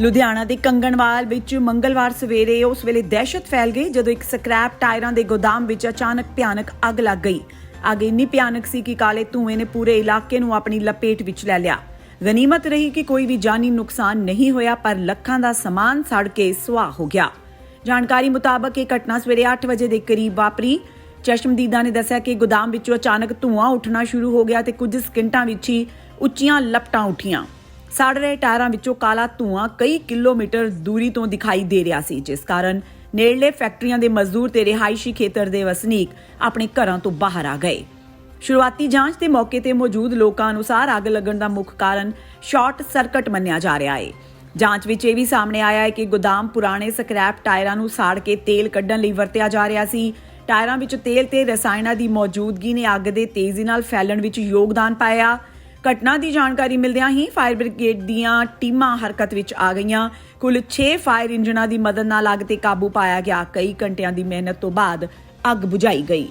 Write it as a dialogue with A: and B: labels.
A: ਲੁਧਿਆਣਾ ਦੇ ਕੰਗਣਵਾਲ ਵਿੱਚ ਮੰਗਲਵਾਰ ਸਵੇਰੇ ਉਸ ਵੇਲੇ ਦਹਿਸ਼ਤ ਫੈਲ ਗਈ ਜਦੋਂ ਇੱਕ ਸਕ੍ਰੈਪ ਟਾਇਰਾਂ ਦੇ ਗੋਦਾਮ ਵਿੱਚ ਅਚਾਨਕ ਭਿਆਨਕ ਅੱਗ ਲੱਗ ਗਈ। ਅੱਗ ਇੰਨੀ ਭਿਆਨਕ ਸੀ ਕਿ ਕਾਲੇ ਧੂਏ ਨੇ ਪੂਰੇ ਇਲਾਕੇ ਨੂੰ ਆਪਣੀ ਲਪੇਟ ਵਿੱਚ ਲੈ ਲਿਆ। ਗਨੀਮਤ ਰਹੀ ਕਿ ਕੋਈ ਵੀ ਜਾਨੀ ਨੁਕਸਾਨ ਨਹੀਂ ਹੋਇਆ, ਪਰ ਲੱਖਾਂ ਦਾ ਸਮਾਨ ਸੜ ਕੇ ਸੁਆਹ ਹੋ ਗਿਆ। ਜਾਣਕਾਰੀ ਮੁਤਾਬਕ ਇਹ ਘਟਨਾ ਸਵੇਰੇ 8 ਵਜੇ ਦੇ ਕਰੀਬ ਵਾਪਰੀ। ਚਸ਼ਮਦੀਦਾ ਨੇ ਦੱਸਿਆ ਕਿ ਗੋਦਾਮ ਵਿੱਚੋਂ ਅਚਾਨਕ ਧੂਆਂ ਉੱਠਣਾ ਸ਼ੁਰੂ ਹੋ ਗਿਆ ਤੇ ਕੁਝ ਸਕਿੰਟਾਂ ਵਿੱਚ ਹੀ ਉੱਚੀਆਂ ਲਪਟਾਂ ਉੱਠੀਆਂ। ਸੜ ਰਹੇ ਟਾਇਰਾਂ ਵਿੱਚੋਂ ਕਾਲਾ ਧੂਆਂ ਕਈ ਕਿਲੋਮੀਟਰ ਦੂਰੀ ਤੋਂ ਦਿਖਾਈ ਦੇ ਰਿਹਾ ਸੀ, ਜਿਸ ਕਾਰਨ ਨੇੜਲੇ ਫੈਕਟਰੀਆਂ ਦੇ ਮਜ਼ਦੂਰ ਤੇ ਰਿਹਾਇਸ਼ੀ ਖੇਤਰ ਦੇ ਵਸਨੀਕ ਆਪਣੇ ਘਰਾਂ ਤੋਂ ਬਾਹਰ ਆ ਗਏ। ਸ਼ੁਰੂਆਤੀ ਜਾਂਚ ਦੇ ਮੌਕੇ ਤੇ ਮੌਜੂਦ ਲੋਕਾਂ ਅਨੁਸਾਰ ਅੱਗ ਲੱਗਣ ਦਾ ਮੁੱਖ ਕਾਰਨ ਸ਼ਾਰਟ ਸਰਕਟ ਮੰਨਿਆ ਜਾ ਰਿਹਾ ਹੈ ਜਾਂਚ ਵਿੱਚ ਇਹ ਵੀ ਸਾਹਮਣੇ ਆਇਆ ਹੈ ਕਿ ਗੋਦਾਮ ਪੁਰਾਣੇ ਸਕ੍ਰੈਪ ਟਾਇਰਾਂ ਨੂੰ ਸਾੜ ਕੇ ਤੇਲ ਕੱਢਣ ਲਈ ਵਰਤਿਆ ਜਾ ਰਿਹਾ ਸੀ। ਟਾਇਰਾਂ ਵਿੱਚ ਤੇਲ ਤੇ ਰਸਾਇਣਾਂ ਦੀ ਮੌਜੂਦਗੀ ਨੇ ਅੱਗ ਦੇ ਤੇਜ਼ੀ ਨਾਲ ਫੈਲਣ ਵਿੱਚ ਯੋਗਦਾਨ ਪਾਇਆ। ਘਟਨਾ ਦੀ ਜਾਣਕਾਰੀ ਮਿਲਦਿਆਂ ਹੀ ਫਾਇਰ ਬ੍ਰਿਗੇਡ ਦੀਆਂ ਟੀਮਾਂ ਹਰਕਤ ਵਿੱਚ ਆ ਗਈਆਂ। ਕੁੱਲ 6 ਫਾਇਰ ਇੰਜਨਾਂ ਦੀ ਮਦਦ ਨਾਲ ਅੱਗ ਤੇ ਕਾਬੂ ਪਾਇਆ ਗਿਆ। ਕਈ ਘੰਟਿਆਂ ਦੀ ਮਿਹਨਤ ਤੋਂ ਬਾਅਦ ਅੱਗ ਬੁਝਾਈ ਗਈ।